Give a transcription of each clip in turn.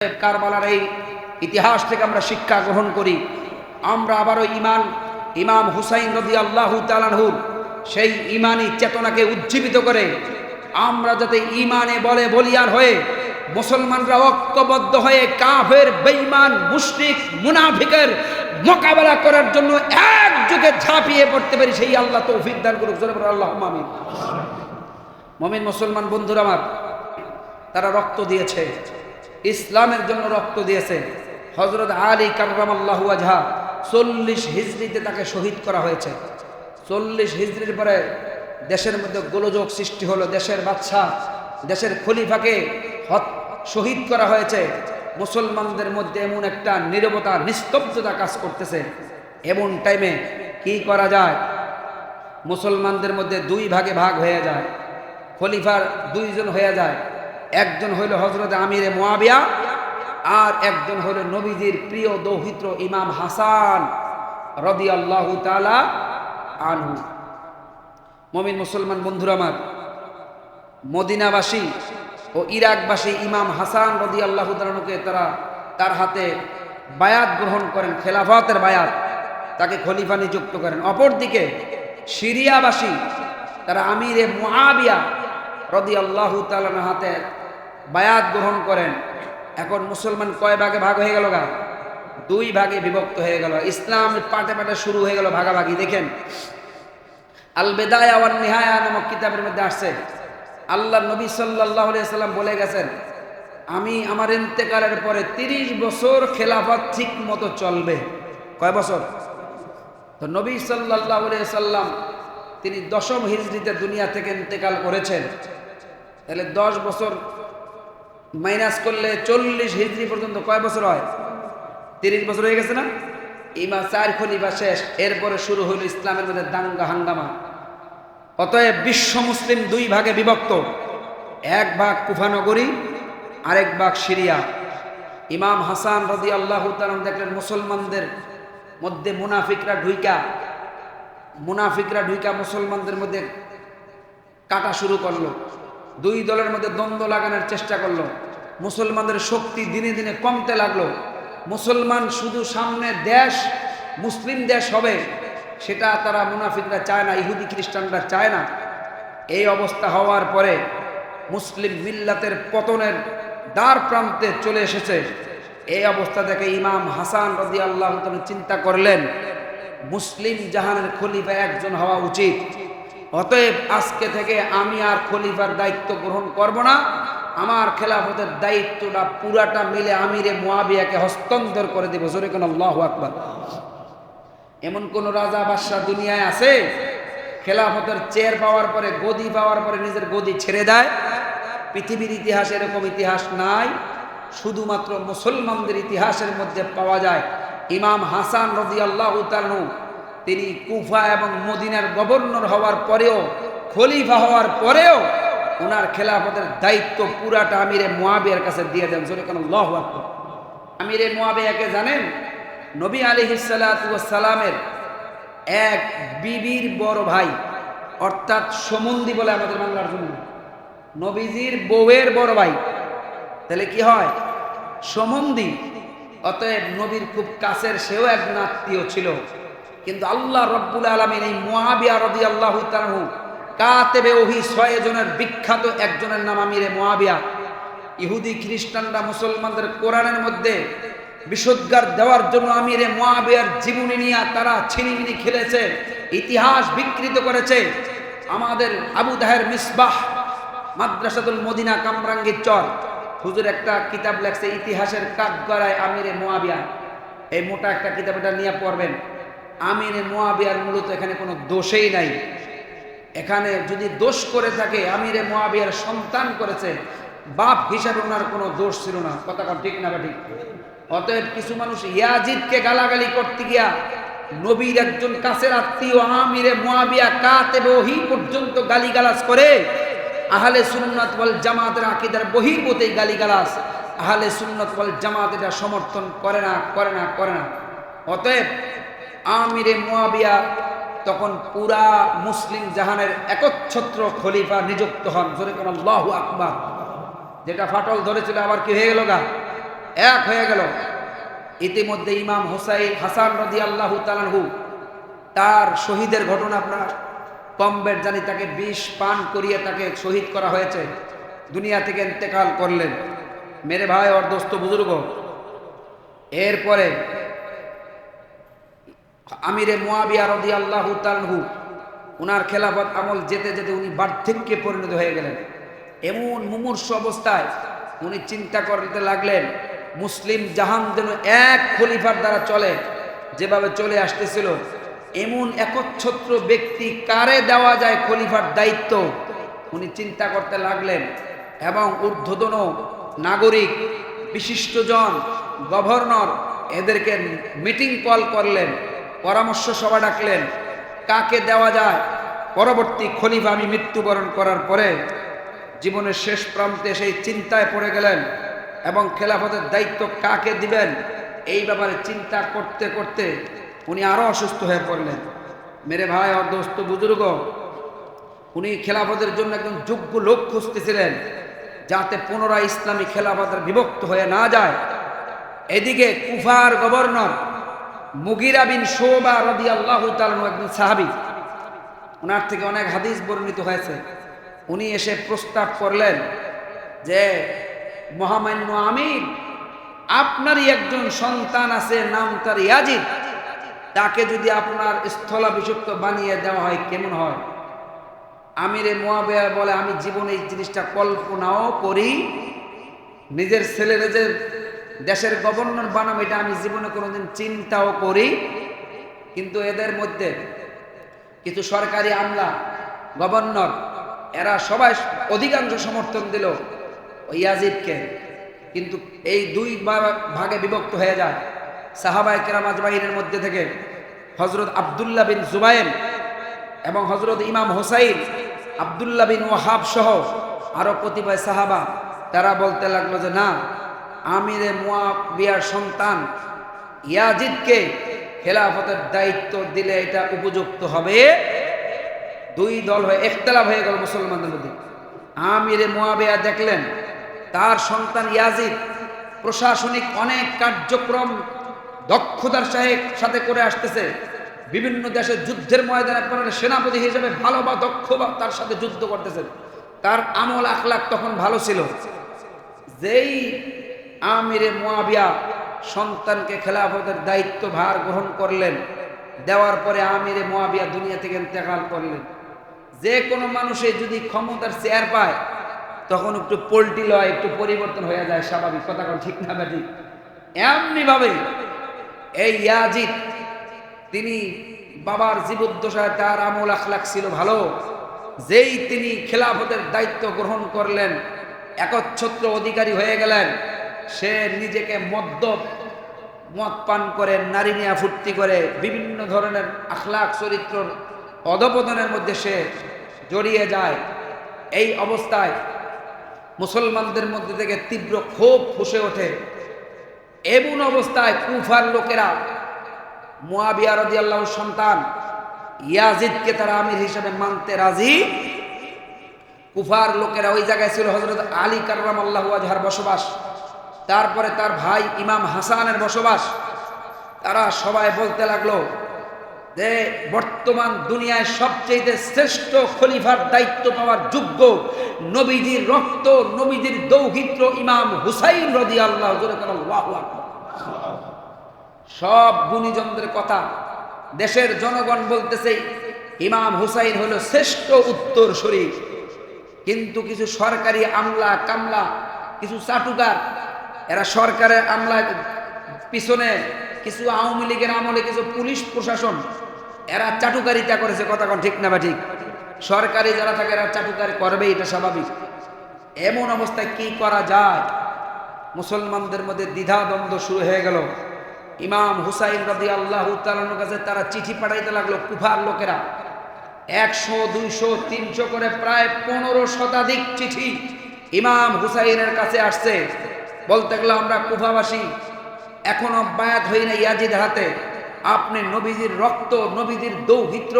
কারবালার এই ইতিহাস থেকে আমরা শিক্ষা গ্রহণ করি। আমরা আবারও ইমান, ইমাম হুসাইন রদি আল্লাহ তালানহুর সেই ইমানি চেতনাকে উজ্জীবিত করে আমরা যাতে ইমানে বলে বলিয়ান হয়ে মুসলমানরা ঐক্যবদ্ধ হয়ে কাফের, বেঈমান, মুশরিক, মুনাফিকের মোকাবেলা করার জন্য একযোগে ঝাঁপিয়ে পড়তে পারি সেই আল্লাহ তৌফিক দান করুক। আল্লাহ মামিন মমিন মুসলমান বন্ধুরা আমার, তারা রক্ত দিয়েছে। ইসলামের জন্য রক্ত দিয়েছে হজরত আলী কার্রাম আল্লাহু আজহা চল্লিশ হিজড়িতে তাকে শহীদ করা হয়েছে। চল্লিশ হিজড়ির পরে দেশের মধ্যে গোলযোগ সৃষ্টি হলো, দেশের বাচ্চা দেশের খলিফাকে শহীদ করা হয়েছে। মুসলমানদের মধ্যে এমন একটা নীরবতা, নিস্তব্ধতা কাজ করতেছে। এমন টাইমে কি করা যায়? মুসলমানদের মধ্যে দুই ভাগে ভাগ হয়ে যায়। খলিফার দুইজন হয়ে যায়। একজন হইল হজরত আমিরে মোয়াবিয়া আর একজন হইল নবীজির প্রিয় দৌহিত্র ইমাম হাসান রদি আল্লাহ তালা আনহু। মমিন মুসলমান বন্ধুরা আমার, মদিনাবাসী ও ইরাকবাসী ইমাম হাসান রদি আল্লাহ তালুকে তারা তার হাতে বায়াত গ্রহণ করেন, খেলাফতের বায়াত। তাকে খলিফা নিযুক্ত করেন। অপরদিকে সিরিয়াবাসী, তারা আমিরে মুআবিয়া রদি আল্লাহ তালার হাতে বায়াত গ্রহণ করেন। এখন মুসলমান কয় ভাগে ভাগ হয়ে গেল গা? দুই ভাগে বিভক্ত হয়ে গেল। ইসলাম পাটে পাটে শুরু হয়ে গেল ভাগাভাগি, দেখেন? আল বেদায় ওয়ান নিহায়া নামক কিতাবের মধ্যে আসছে। আল্লাহ নবী সাল্লাহ সাল্লাম বলে গেছেন, আমি আমার ইন্তেকালের পরে তিরিশ বছর খেলাফত ঠিক মতো চলবে। কয় বছর? তো নবী সাল্লাহ সাল্লাম তিনি দশম হিজড়িতে দুনিয়া থেকে ইন্তেকাল করেছেন। তাহলে দশ বছর মাইনাস করলে চল্লিশ হিজড়ি পর্যন্ত কয় বছর হয়? তিরিশ বছর হয়ে গেছে না? ইমা চার খলিফা শেষ। এরপরে শুরু হইল ইসলামের মধ্যে দাঙ্গা, হাঙ্গামা। অতএব বিশ্ব মুসলিম দুই ভাগে বিভক্ত। এক ভাগ কুফানগরী আরেক ভাগ সিরিয়া। ইমাম হাসান রদি আল্লাহ দেখলেন, মুসলমানদের মধ্যে মুনাফিকরা ঢুইকা। মুনাফিকরা ঢুইকা মুসলমানদের মধ্যে কাটা শুরু করল। দুই দলের মধ্যে দ্বন্দ্ব লাগানোর চেষ্টা করল। মুসলমানদের শক্তি দিনে দিনে কমতে লাগল। মুসলমান শুধু সামনে দেশ, মুসলিম দেশ হবে, সেটা তারা মুনাফিকরা চায় না, ইহুদি খ্রিস্টানরা চায় না। এই অবস্থা হওয়ার পরে মুসলিম মিল্লাতের পতনের দ্বার প্রান্তে চলে এসেছে। এই অবস্থা দেখে ইমাম হাসান রদি আল্লাহ চিন্তা করলেন, মুসলিম জাহানের খলিফা একজন হওয়া উচিত। অতএব আজকে থেকে আমি আর খলিফার দায়িত্ব গ্রহণ করব না। আমার খেলাফতের দায়িত্বটা পুরাটা মিলে আমিরে মোয়াবিয়াকে হস্তান্তর করে দেবো। জোরে কোন আল্লাহ আকবর। এমন কোন রাজা বাদশাহ দুনিয়ায় আছে, খেলাফতের চেয়ার পাওয়ার পরে, গদি পাওয়ার পরে নিজের গদি ছেড়ে দেয়? পৃথিবীর ইতিহাসে এরকম ইতিহাস নাই। শুধুমাত্র মুসলমানদের ইতিহাসের মধ্যে পাওয়া যায় ইমাম হাসান রদি আল্লাহ তিনি কুফা এবং মদিনার গভর্নর হওয়ার পরেও, খলিফা হওয়ার পরেও ওনার খেলাফতের দায়িত্ব পুরাটা আমিরে মোয়াবিয়ার কাছে দিয়ে দেন। জোরে লহ আমিরে মোয়াবিয়াকে জানেন? নবী আলী সালামের এক বিবির বড় ভাই, অর্থাৎ সমন্দি বলে আমাদের বাংলার জন্য নবীজির বউয়ের বড় ভাই। তাহলে কি হয়? সমন্দি। অতএব নবীর খুব কাছের সেও একজন আত্মীয় ছিল। কিন্তু আল্লাহ রব্বুল আলমিন এই মহাবিয়া রদি আল্লাহ কাতেবে ওহি ছয় জনের বিখ্যাত একজনের নাম আমিরে মহাবিয়া ইহুদি, খ্রিস্টানরা, মুসলমানদের কোরআনের মধ্যে বিশুদ্ধার দেওয়ার জন্য আমিরে মহাবিয়ার জীবনী নিয়ে তারা ছিনিমিনি খেলেছে, ইতিহাস বিকৃত করেছে। আমাদের আবু দাহের মিসবাহ, মাদ্রাসাতুল মদিনা, কামরাঙ্গীর চর। হুজুর একটা কিতাব লেখছে, ইতিহাসের কাঠগড়ায় আমিরে মোয়াবিয়া এই মোটা একটা কিতাব এটা নিয়ে পড়বেন। আমিরে মোয়াবিয়ার মূলত এখানে কোনো দোষেই নাই। এখানে যদি দোষ করে থাকে, আমিরে মোয়াবিয়ার সন্তান করেছে, বাপ হিসাবে ওনার কোনো দোষ ছিল না। কথাটা ঠিক না ঠিক? অতএব কিছু মানুষ ইয়াজিদকে গালাগালি করতে গিয়া নবীর একজন কাছের আত্মীয় আমিরে মোয়াবিয়া কাতে বহি পর্যন্ত গালিগালাজ করে, আহলে সুন্নাত ওয়াল জামাতের আকিদার বহির্ভূত গালিগালাজ, আহলে সুন্নাত ওয়াল জামাত এটা সমর্থন করে না করে না করে না। অতএব আমিরে মুয়াবিয়া তখন পুরা মুসলিম জাহানের একচ্ছত্র খলিফা নিযুক্ত হন। জোরে কোন আল্লাহু আকবার। যেটা ফাটল ধরেছিল, আবার কি হয়ে গেল গা? এক হয়ে গেল। ইতিমধ্যে ইমাম হোসাইন হাসান রদি আল্লাহ তালানহু তার শহীদের ঘটনা আপনার কম বেট জানি তাকে বিষ পান করিয়ে তাকে শহীদ করা হয়েছে। দুনিয়া থেকে ইন্তেকাল করলেন। মেরে ভাই অর্ধস্ত বুজুর্গ। এরপরে আমিরে মোয়াবিয়া রদি আল্লাহ তালহু ওনার খেলাফত আমল যেতে যেতে উনি বার্ধক্যে পরিণত হয়ে গেলেন। এমন মুমূর্ষ অবস্থায় উনি চিন্তা করতে লাগলেন, মুসলিম জাহান যেন এক খলিফার দ্বারা চলে, যেভাবে চলে আসতেছিল, এমন একচ্ছত্র ব্যক্তি কারে দেওয়া যায় খলিফার দায়িত্ব? উনি চিন্তা করতে লাগলেন, এবং ঊর্ধ্বতন নাগরিক বিশিষ্টজন গভর্নর, এদেরকে মিটিং কল করলেন। পরামর্শ সভা ডাকলেন, কাকে দেওয়া যায়? পরবর্তী খলিফা আমি মৃত্যুবরণ করার পরে জীবনের শেষ প্রান্তে সেই চিন্তায় পড়ে গেলেন এবং খেলাফতের দায়িত্ব কাকে দিবেন? এই ব্যাপারে চিন্তা করতে করতে উনি আরও অসুস্থ হয়ে পড়লেন। মেরে ভাই অর্ধস্ত বুজুর্গ, উনি খেলাফতের জন্য একজন যোগ্য লোক খুঁজতেছিলেন যাতে পুনরায় ইসলামী খেলাফতের বিভক্ত হয়ে না যায়। এদিকে কুফার গভর্নর মুগিরা বিন শোবা রবি আল্লাহ একজন সাহাবি। ওনার থেকে অনেক হাদিস বর্ণিত হয়েছে। উনি এসে প্রস্তাব করলেন যে, মহামান্য আমির, আপনারই একজন সন্তান আছে, নাম তার ইয়াজিদ। তাকে যদি আপনার স্থলাভিষিক্ত বানিয়ে দেওয়া হয়, কেমন হয়? আমিরে মোয়াবেয়া বলে, আমি জীবনে এই জিনিসটা কল্পনাও করি। নিজের ছেলের যে দেশের গভর্নর বানাম, এটা আমি জীবনে কোনোদিন চিন্তাও করি। কিন্তু এদের মধ্যে কিছু সরকারি আমলা, গভর্নর, এরা সবাই অধিকাংশ সমর্থন দিল ইয়াজিদকে। কিন্তু এই দুই ভাগে বিভক্ত হয়ে যায়। সাহাবায় কেরামাজ বাহিনীর মধ্যে থেকে হজরত আবদুল্লাহ বিন জুবাইন এবং হজরত ইমাম হোসাইন, আবদুল্লাহ বিন ওয়াহাব সহ আরও কতিপয় সাহাবা, তারা বলতে লাগল যে না আমিরে মোয়াবিয়ার সন্তান ইয়াজিদকে খেলাফতের দায়িত্ব দিলে এটা উপযুক্ত হবে। দুই দল হয়ে একতলাপ হয়ে গেল মুসলমানদের মধ্যে। আমিরে মোয়াবিয়া দেখলেন, তার সন্তান ইয়াজিদ প্রশাসনিক অনেক কার্যক্রম দক্ষতার সাহেব সাথে করে আসতেছে। বিভিন্ন দেশে যুদ্ধের ময়দানে পড়ে সেনাপতি হিসেবে ভালো বা দক্ষ বা তার সাথে যুদ্ধ করতেছেন। তার আমল আখলাখ তখন ভালো ছিল। যেই আমিরে মোয়াবিয়া সন্তানকে খেলাফতের দায়িত্ব ভার গ্রহণ করলেন। দেওয়ার পরে আমিরে মোয়াবিয়া দুনিয়া থেকে ইন্তেকাল করলেন। যে কোনো মানুষে যদি ক্ষমতার চেয়ার পায়, তখন একটু পোল্টি লয়, একটু পরিবর্তন হয়ে যায়, স্বাভাবিক। কথা ঠিক না ঠিক এমনিভাবে এই ইয়াজিদ, তিনি বাবার জীবদ্দশায় তার আমল আখলাখ ছিল ভালো। যেই তিনি খেলাফতের দায়িত্ব গ্রহণ করলেন, একচ্ছত্র অধিকারী হয়ে গেলেন। সে নিজেকে মদ্য মদ পান করে, নারী নিয়ে ফুর্তি করে, বিভিন্ন ধরনের আখলাখ, চরিত্র, অধপতনের মধ্যে সে জড়িয়ে যায়। এই অবস্থায় মুসলমানদের মধ্যে থেকে তীব্র ক্ষোভ ফুসে ওঠে। এমন অবস্থায় কুফার লোকেরা, মোয়াবিয়া রদি আল্লাহ সন্তান ইয়াজিদকে তারা আমির হিসেবে মানতে রাজি। কুফার লোকেরা ওই জায়গায় ছিল হজরত আলী কার্রাম আল্লাহ আজহার বসবাস। তারপরে তার ভাই ইমাম হাসানের বসবাস। তারা সবাই বলতে লাগল যে, বর্তমান দুনিয়ায় সবচেয়ে শ্রেষ্ঠ খলিফার দায়িত্ব পাওয়ার যোগ্য নবীজির রক্ত, নবীজির দৌহিত্র ইমাম হুসাইন রদি আল্লাহ সব গুণীজনদের কথা দেশের জনগণ বলতেছে, ইমাম হুসাইন হলো শ্রেষ্ঠ উত্তর শরীর কিন্তু কিছু সরকারি আমলা কামলা, কিছু চাটুকার এরা সরকারের আমলায় পিছনে কিছু আওয়ামী লীগের আমলে কিছু পুলিশ প্রশাসন, এরা চাটুকারিতা করেছে, কথা ঠিক না বা ঠিক? সরকারি যারা থাকে এরা চাটুকারি করবে এটা স্বাভাবিক। এমন অবস্থায় কি করা যায়? মুসলমানদের মধ্যে দ্বিধা দ্বন্দ্ব শুরু হয়ে গেল। ইমাম হুসাইন রদি আল্লাহ তালানোর কাছে তারা চিঠি পাঠাইতে লাগল কুফার লোকেরা। একশো, দুইশো, তিনশো করে প্রায় পনেরো শতাধিক চিঠি ইমাম হুসাইনের কাছে আসছে। বলতে গেলে আমরা কুফাবাসী, এখনও বায়াত হই না ইয়াজিদ হাতে। আপনি নবীজির রক্ত, নবীজির দৌহিত্র,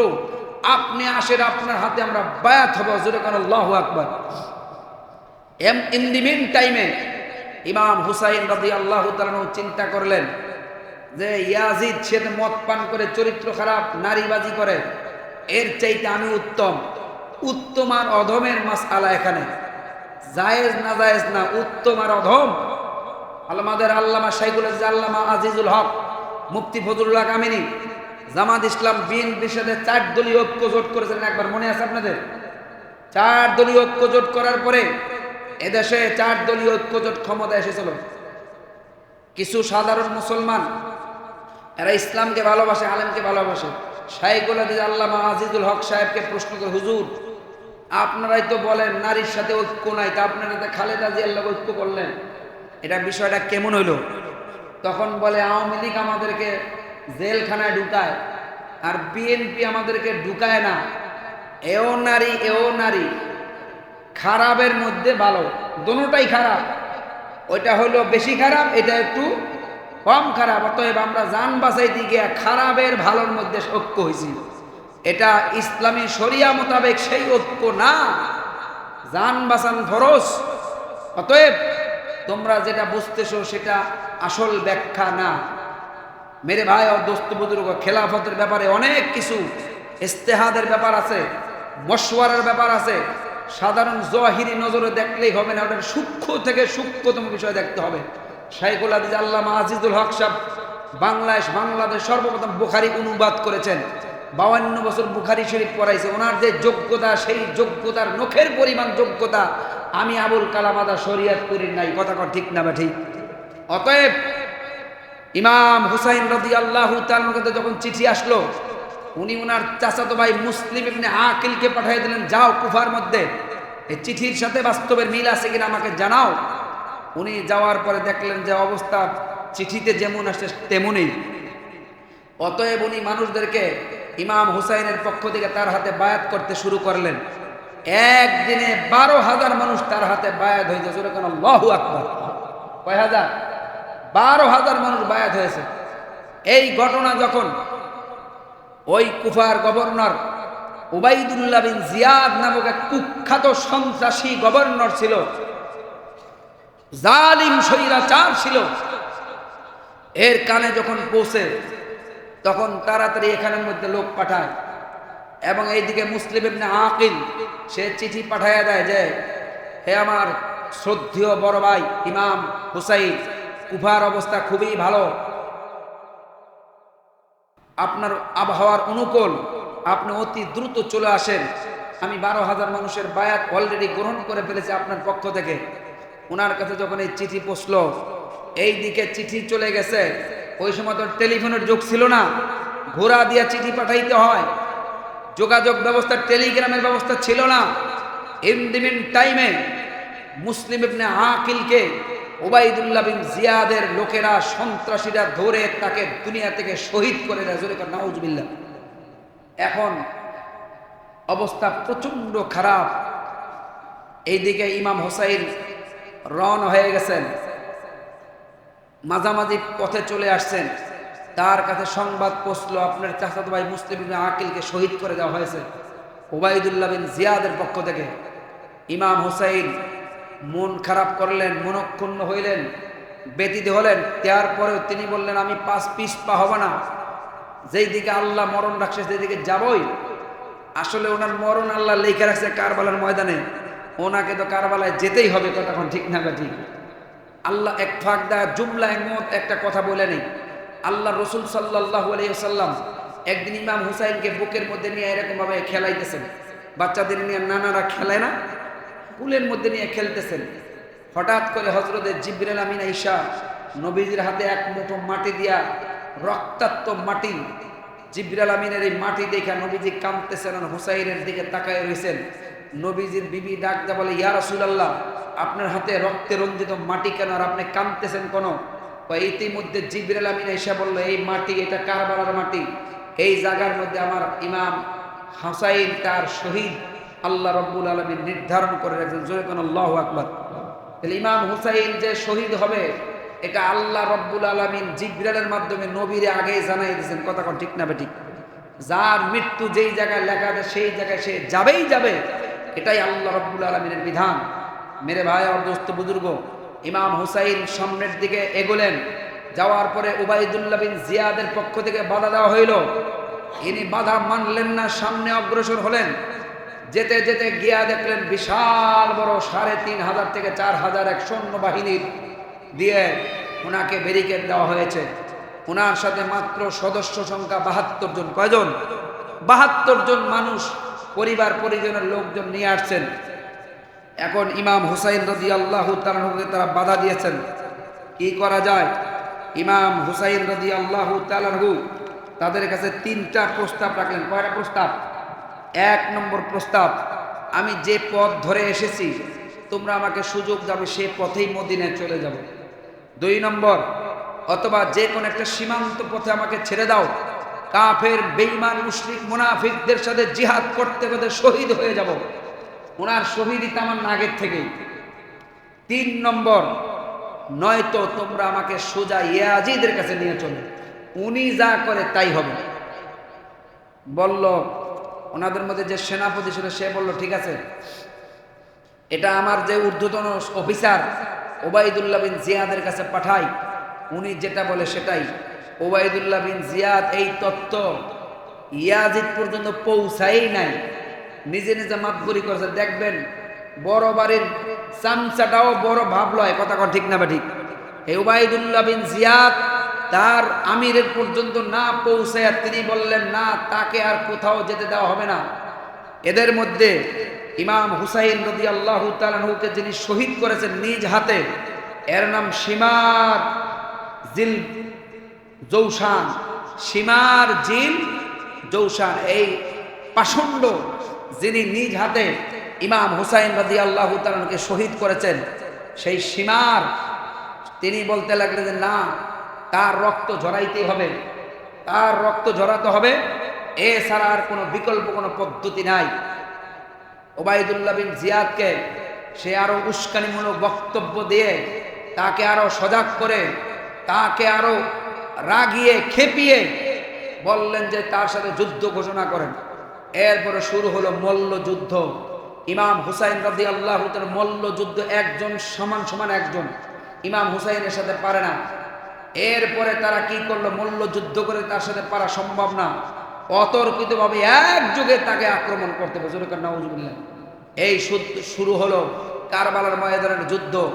আপনি আসেন আপনার হাতে আমরা বায়াত হব, জোরে কারণ আল্লাহ আকবর। এম ইন দি মিন টাইমে ইমাম হুসাইন রাজি আল্লাহ চিন্তা করলেন যে ইয়াজিদ সে মদ পান করে চরিত্র খারাপ, নারীবাজি করে, এর চাইতে আমি উত্তম। উত্তম আর অধমের মাস আলা এখানে। জায়েজ না জায়েজ না, উত্তম আর অধম। আমাদের আল্লামা শাইকুল আজিজ আল্লামা আজিজুল হক, মুফতি ফজলুল্লাহ কামিনী জামাত ইসলাম বিএনপির সাথে চার দলীয় ঐক্য জোট করেছিলেন, একবার মনে আছে আপনাদের? চার দলীয় ঐক্য জোট করার পরে এদেশে চার দলীয় ঐক্য জোট ক্ষমতা এসেছিল। কিছু সাধারণ মুসলমান, এরা ইসলামকে ভালোবাসে, আলেমকে ভালোবাসে। শাইকুল আদিজ আল্লামা আজিজুল হক সাহেবকে প্রশ্ন করে, হুজুর, আপনারাই তো বলেন নারীর সাথে ঐক্য নাই, তা আপনারা খালেদা জিয়ার ঐক্য করলেন? এটা বিষয়টা কেমন হইল? তখন বলে, আওয়ামী লীগ আমাদেরকে জেলখানায় ঢুকায় আর বিএনপি আমাদেরকে ঢুকায় না। এও নারী এও নারী। খারাপের মধ্যে ভালো। দোনোটাই খারাপ। ওইটা হলো বেশি খারাপ, এটা একটু কম খারাপ। অতএব আমরা যান বাঁচাইতে গিয়ে খারাপের ভালোর মধ্যে ঐক্য হয়েছি এটা ইসলামী শরিয়া মোতাবেক সেই ঐক্য না। যান বাঁচান ফরজ। অতএব তোমরা যেটা বুঝতেছো সেটা আসল ব্যাখ্যা না। মেরে ভাই, ও দোস্ত বুজুর্গ, খেলাফতের ব্যাপারে অনেক কিছু, ইস্তেহাদের ব্যাপার আছে, মশওয়ারার ব্যাপার আছে। সাধারণ জহিরি নজরে দেখলেই হবে না, ওটার সূক্ষ্ম থেকে সূক্ষ্মতম বিষয় দেখতে হবে। শাইকুল আদিজ আল্লামা আজিজুল হক সাহেব বাংলাদেশ বাংলাদেশ সর্বপ্রথম বুখারি অনুবাদ করেছেন। বাউান্ন বছর বুখারি শরীফ পড়াইছে। ওনার যে যোগ্যতা, সেই যোগ্যতার নখের পরিমাণ যোগ্যতা আমি আবুল কালাম আদা শরিয়াত করির নাই, কথা কর ঠিক না বা ঠিক? অতএব ইমাম হুসাইন রদি আল্লাহ কাছে যখন চিঠি আসলো, উনি ওনার চাচাতো ভাই মুসলিম ইবনে আকিলকে পাঠিয়ে দিলেন, যাও কুফার মধ্যে, এই চিঠির সাথে বাস্তবের মিল আছে কিনা আমাকে জানাও। উনি যাওয়ার পরে দেখলেন যে অবস্থা চিঠিতে যেমন আসে তেমনই। অতএব উনি মানুষদেরকে ইমাম হুসাইনের পক্ষ থেকে তার হাতে বায়াত করতে শুরু করলেন। একদিনে বারো হাজার মানুষ তার হাতে বায়াত হয়েছে। সুরে কেন লহু আকবর। কয় হাজার? বারো হাজার মানুষ বায়াত হয়েছে। এই ঘটনা যখন ওই কুফার গভর্নর উবাইদুল্লাহ বিন জিয়াদ নামক এক কুখ্যাত সন্ত্রাসী গভর্নর ছিল, জালিম স্বৈরাচার ছিল, এর কানে যখন পৌঁছে, তখন তাড়াতাড়ি এখানের মধ্যে লোক পাঠায়। এবং এইদিকে মুসলিম ইবনে আকিল, সে চিঠি পাঠাইয়া দেয় যে, হে আমার শ্রদ্ধেয় বড় ভাই ইমাম হুসাইন, কুফার অবস্থা খুবই ভালো। আপনার আবহাওয়ার অনুকূল, আপনি অতি দ্রুত চলে আসেন। আমি বারো হাজার মানুষের বায়াত অলরেডি গ্রহণ করে ফেলেছি আপনার পক্ষ থেকে। ওনার কাছে যখন এই চিঠি পৌঁছল এই দিকে চিঠি চলে গেছে। ওই সময় তো টেলিফোনের যুগ ছিল না। ঘোড়া দিয়া চিঠি পাঠাইতে হয়। যোগাযোগ ব্যবস্থা, টেলিগ্রামের ব্যবস্থা ছিল না। ইন দিমিন টাইমে মুসলিম ইবনে আকিলকে ওবাইদুল্লাহ বিন জিয়াদের লোকেরা, সন্ত্রাসীরা ধরে তাকে দুনিয়া থেকে শহীদ করে দেয়। জোরে নাউজবিল্লা এখন অবস্থা প্রচণ্ড খারাপ। এইদিকে ইমাম হোসাইন রন হয়ে গেছেন। মাঝামাঝি পথে চলে আসছেন। তার কাছে সংবাদ পৌঁছলো, আপনার চাচাত ভাই মুসলিম আকিলকে শহীদ করে দেওয়া হয়েছে ওবায়দুল্লাহ বিন জিয়াদের পক্ষ থেকে। ইমাম হুসাইন মন খারাপ করলেন, মনক্ষুণ্ণ হইলেন ব্যতীত হলেন। তার পরেও তিনি বললেন, আমি পাঁচ পিস পা হব না। যেই দিকে আল্লাহ মরণ রাখছে সেই দিকে যাবই। আসলে ওনার মরণ আল্লাহ লেখা রাখছে কারবালার ময়দানে। ওনাকে তো কারবালায় যেতেই হবে তো তখন ঠিক না ঠিক। আল্লাহ এক ফাঁক দা জুমলা একমত একটা কথা বলে নেই। আল্লাহ রসুল সাল্লাহ আলাইসাল্লাম একদিন ইমাম হুসাইনকে বুকের মধ্যে নিয়ে এরকমভাবে খেলাইতেছেন। বাচ্চাদের নিয়ে নানারা খেলায় না? কুলের মধ্যে নিয়ে খেলতেছেন। হঠাৎ করে হজরতের জিব্রাইল আমিন ঈশা নবীজির হাতে এক মুঠো মাটি দিয়া রক্তাক্ত মাটি জিব্রাইল আমিনের এই মাটি দেখা নবীজি কামতেছেন আর হুসাইনের দিকে তাকায় রয়েছেন নবীজির বিবি ডাক দা বলে, ইয়া রাসূলুল্লাহ, আপনার হাতে রক্তে রঞ্জিত মাটি কেন আর আপনি কামতেছেন কোন? ইতিমধ্যে জিব্রাইল আমিন এসে বলল, এই মাটি, এটা কারবালার মাটি। এই জায়গার মধ্যে আমার ইমাম হাসাইন তার শহীদ আল্লাহ রব্বুল আলমীর নির্ধারণ করে রাখছেন। জোরে কোন আল্লাহ আকবর। তাহলে ইমাম হুসাইন যে শহীদ হবে, এটা আল্লাহ রব্বুল আলমিন জিব্রালের মাধ্যমে নবীরে আগেই জানাই দিয়েছেন। কথা কোন ঠিক না বে ঠিক? যার মৃত্যু যেই জায়গায় লেখা আছে, সেই জায়গায় সে যাবেই যাবে। এটাই আল্লাহ রব্বুল আলমিনের বিধান। মেরে ভাই দোস্ত বুজুর্গ ইমাম হুসাইন সামনের দিকে এগোলেন। যাওয়ার পরে উবাইদুল্লাহ বিন জিয়াদের পক্ষ থেকে বাধা দেওয়া হইল। ইনি বাধা মানলেন না, সামনে অগ্রসর হলেন। যেতে যেতে গিয়া দেখলেন বিশাল বড় সাড়ে তিন হাজার থেকে চার হাজার এক সৈন্যবাহিনীর দিয়ে ওনাকে ব্যারিকেড দেওয়া হয়েছে। ওনার সাথে মাত্র সদস্য সংখ্যা বাহাত্তর জন। কয়জন? বাহাত্তর জন মানুষ পরিবার পরিজনের লোকজন নিয়ে আসছেন। এখন ইমাম হুসাইন রদি আল্লাহ তালাহুকে তারা বাধা দিয়েছেন। কি করা যায়? ইমাম হুসাইন রদি আল্লাহ তালাহু তাদের কাছে তিনটা প্রস্তাব রাখলেন। কয়টা প্রস্তাব? এক নম্বর প্রস্তাব, আমি যে পথ ধরে এসেছি, তোমরা আমাকে সুযোগ দাও সে পথেই মদিনায় চলে যাব। দুই নম্বর, অথবা যে কোনো একটা সীমান্ত পথে আমাকে ছেড়ে দাও। কাফের বেইমান মুশরিক, মুনাফিকদের সাথে জিহাদ করতে করতে শহীদ হয়ে যাব। ওনার শহীদিত আমার নাগের থেকেই। তিন নম্বর, নয়তো তোমরা আমাকে সোজা ইয়াজিদের কাছে নিয়ে চলো। উনি যা করে তাই হবে। বলল, ওনাদের মধ্যে যে সেনাপতি ছিল, সে বলল, ঠিক আছে। এটা আমার যে ঊর্ধ্বতন অফিসার ওবায়দুল্লাহ বিন জিয়াদের কাছে পাঠাই। উনি যেটা বলে সেটাই। ওবায়দুল্লাহ বিন জিয়াদ এই তত্ত্ব ইয়াজিদ পর্যন্ত পৌঁছাই নাই। নিজে নিজে মাতবরি করেছে। দেখবেন, বড় বাড়ির চামচাটাও বড় ভাবলয় কথা কথা ঠিক না বা ঠিক? এই ওবায়দুল্লাহ বিন জিয়াদ, তার আমিরের পর্যন্ত না পৌঁছায় তিনি বললেন, না, তাকে আর কোথাও যেতে দেওয়া হবে না। এদের মধ্যে ইমাম হুসাইন নদী আল্লাহ তালহুকে যিনি শহীদ করেছেন নিজ হাতে, এর নাম সীমার জিল জৌসান সীমার জিল জৌসান এই পাষণ্ড যিনি নিজ হাতে ইমাম হুসাইন রদি আল্লাহ তালকে শহীদ করেছেন, সেই সীমার তিনি বলতে লাগলেন যে, না, তার রক্ত ঝরাইতেই হবে। তার রক্ত ঝরাতে হবে। এছাড়া আর কোনো বিকল্প, কোনো পদ্ধতি নাই। ওবায়দুল্লাহ বিন জিয়াদকে সে আরও উস্কানিমূলক বক্তব্য দিয়ে তাকে আরও সজাগ করে, তাকে আরও রাগিয়ে, খেপিয়ে বললেন যে, তার সাথে যুদ্ধ ঘোষণা করেন। এরপরে শুরু হলো মল্ল যুদ্ধ। ইমাম হুসাইন রাজি আল্লাহ মল্ল যুদ্ধ একজন সমান সমান একজন। ইমাম হুসাইনের সাথে পারে না। এরপরে তারা কি করল? মল্ল যুদ্ধ করে তার সাথে পারা সম্ভব না। অতর্কিতভাবে এক যুগে তাকে আক্রমণ করতে হবে। এই শুরু হলো কারবালার ময়দানের যুদ্ধ।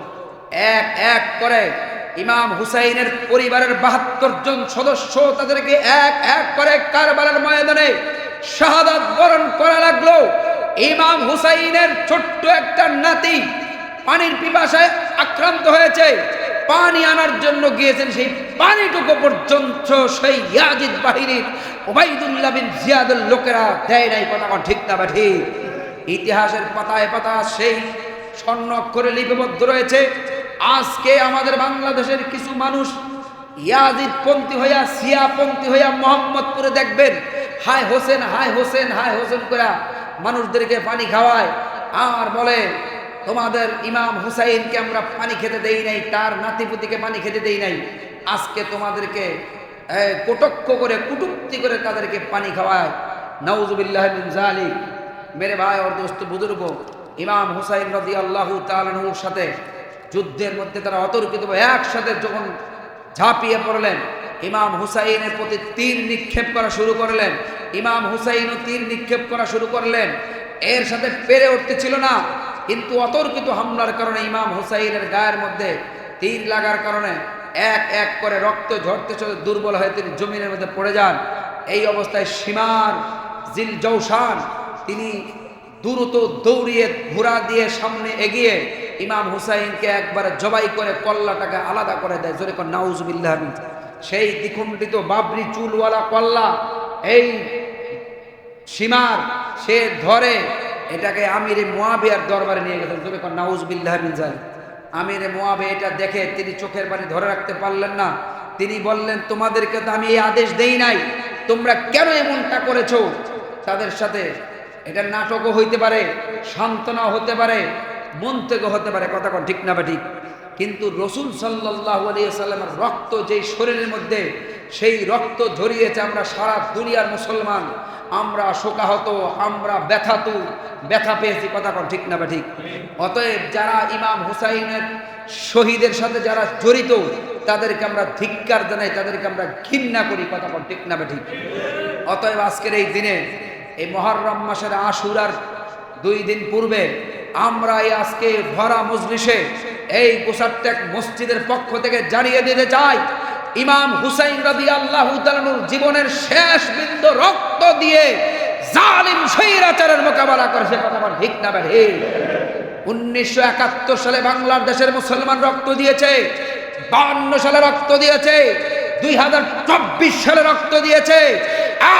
এক এক করে ইমাম হুসাইনের পরিবারের বাহাত্তর জন সদস্য তাদেরকে এক এক করে কারবালার ময়দানে শাহাদাত বরণ করা লাগল। ইমাম হুসাইনের ছোট্ট একটা নাতি পানির পিপাসায় আক্রান্ত হয়েছে। পানি আনার জন্য গিয়েছেন সেই পানিটুকু পর্যন্ত সেই ইয়াজিদ বাহিনীর ওবাইদুল্লাহ বিন জিয়াদের লোকেরা দেয় নাই কথা ঠিক না বা ঠিক? ইতিহাসের পাতায় পাতা সেই স্বর্ণ অক্ষরে লিপিবদ্ধ রয়েছে। আজকে আমাদের বাংলাদেশের কিছু মানুষ ইয়াজিদ পন্থী হইয়া সিয়া পন্থী হইয়া মোহাম্মদপুরে দেখবেন। হায় হোসেন হায় হোসেন হায় হোসেন করা মানুষদেরকে পানি খাওয়ায় আর বলে, তোমাদের ইমাম হুসাইনকে আমরা পানি খেতে দেই নাই, তার নাতিপুতিকে পানি খেতে দেই নাই। আজকে তোমাদেরকে কটক্ষ করে, কুটুক্তি করে তাদেরকে পানি খাওয়ায়। নওজুবিল্লাহ জালিক মেরে ভাই, ওর দোস্ত বুজুর্গ, ইমাম হুসাইন রদি আল্লাহ তালুর সাথে যুদ্ধের মধ্যে তারা অতর্কিত একসাথে যখন ঝাঁপিয়ে পড়লেন ইমাম হুসাইনের প্রতি তীর নিক্ষেপ করা শুরু করলেন। ইমাম হুসাইনও তীর নিক্ষেপ করা শুরু করলেন। এর সাথে পেরে উঠতে ছিল না, কিন্তু অতর্কিত হামলার কারণে ইমাম হুসাইনের গায়ের মধ্যে তীর লাগার কারণে এক এক করে রক্ত ঝরতে চলে দুর্বল হয়ে তিনি জমিনের মধ্যে পড়ে যান। এই অবস্থায় সীমার জিল জৌসান তিনি দ্রুত দৌড়িয়ে ঘোড়া দিয়ে সামনে এগিয়ে ইমাম হুসাইনকে একবারে জবাই করে কল্লাটাকে আলাদা করে দেয়। জোরে কর নাউজবিল্লাহ সেই দ্বিখণ্ডিত বাবরি চুলওয়ালা কল্লা, এই সীমার সে ধরে এটাকে আমিরে মোয়াবিয়ার দরবারে নিয়ে গেছেন। কর নাউজবিল্লাহ মিনজাল আমিরে মোয়াবে এটা দেখে তিনি চোখের বাড়ি ধরে রাখতে পারলেন না। তিনি বললেন, তোমাদেরকে তো আমি এই আদেশ দেই নাই। তোমরা কেন এমনটা করেছ? তাদের সাথে এটা নাটকও হইতে পারে, সান্ত্বনাও হতে পারে মন থেকে হতে পারে। কথা ঠিক না বা ঠিক? কিন্তু রসুল সাল্লাহ সাল্লামের রক্ত যেই শরীরের মধ্যে, সেই রক্ত ঝরিয়েছে আমরা সারা দুনিয়ার মুসলমান। আমরা শোকাহত, আমরা ব্যথাতু, ব্যথা পেয়েছি, কথা কন ঠিক না বা ঠিক? অতএব যারা ইমাম হুসাইনের শহীদের সাথে যারা জড়িত, তাদেরকে আমরা ধিক্কার জানাই, তাদেরকে আমরা ঘৃণা করি, কথা কন ঠিক না বা ঠিক? অতএব আজকের এই দিনে, এই মহরম মাসের আশুরার দুই দিন পূর্বে আমরা এই আজকে ভরা মজলিসে এই গোসারটেক মসজিদের পক্ষ থেকে জানিয়ে দিতে চাই। ইমাম হুসাইন রবি আল্লাহ জীবনের শেষ বিন্দু রক্ত দিয়ে জালিম স্বৈরাচারের মোকাবেলা করে, সে কথা ঠিক না বেড়ে উনিশশো একাত্তর সালে বাংলাদেশের মুসলমান রক্ত দিয়েছে, বান্ন সালে রক্ত দিয়েছে দুই হাজার চব্বিশ সালে রক্ত দিয়েছে।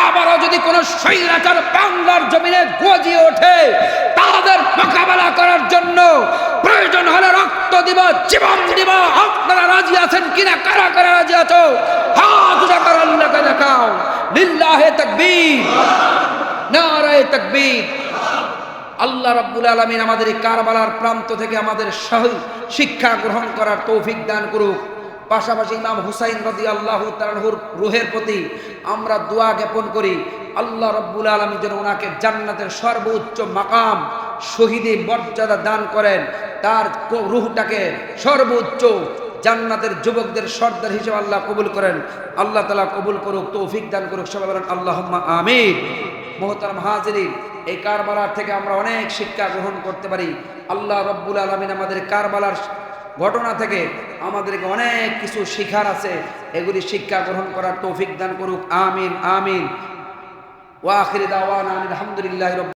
আবারও যদি কোন স্বৈরাচার বাংলার জমিনে গজিয়ে ওঠে, তাদের মোকাবেলা করার জন্য প্রয়োজন হলে রক্ত দিব, জীবন দিব। আপনারা রাজি আছেন কিনা? কারা কারা রাজি আছো? হাত কর আল্লাহকে দেখাও। লিল্লাহে তাকবীর, নারায়ে তাকবীর। আল্লাহ রাব্বুল আলামিন আমাদের এই কারবালার প্রান্ত থেকে আমাদের সহি শিক্ষা গ্রহণ করার তৌফিক দান করুক। পাশাপাশি ইমাম হুসাইন রদি আল্লাহ তালাহুর রুহের প্রতি আমরা দোয়া জ্ঞাপন করি, আল্লাহ রব্বুল আলমী যেন ওনাকে জান্নাতের সর্বোচ্চ মাকাম, শহীদে মর্যাদা দান করেন, তার রুহটাকে সর্বোচ্চ জান্নাতের যুবকদের সর্দার হিসেবে আল্লাহ কবুল করেন। আল্লাহ তালা কবুল করুক, তৌফিক দান করুক, সবাই বলেন আল্লাহ আমিন। মোহতারাম হাজিরিন, এই কারবালার থেকে আমরা অনেক শিক্ষা গ্রহণ করতে পারি। আল্লাহ রব্বুল আলমিন আমাদের কারবালার ঘটনা থেকে আমাদেরকে অনেক কিছু শিখার আছে। এগুলি শিক্ষা গ্রহণ করার তৌফিক দান করুক। আমিন আমিন। ওয়াখির দাওয়ান আলহামদুলিল্লাহ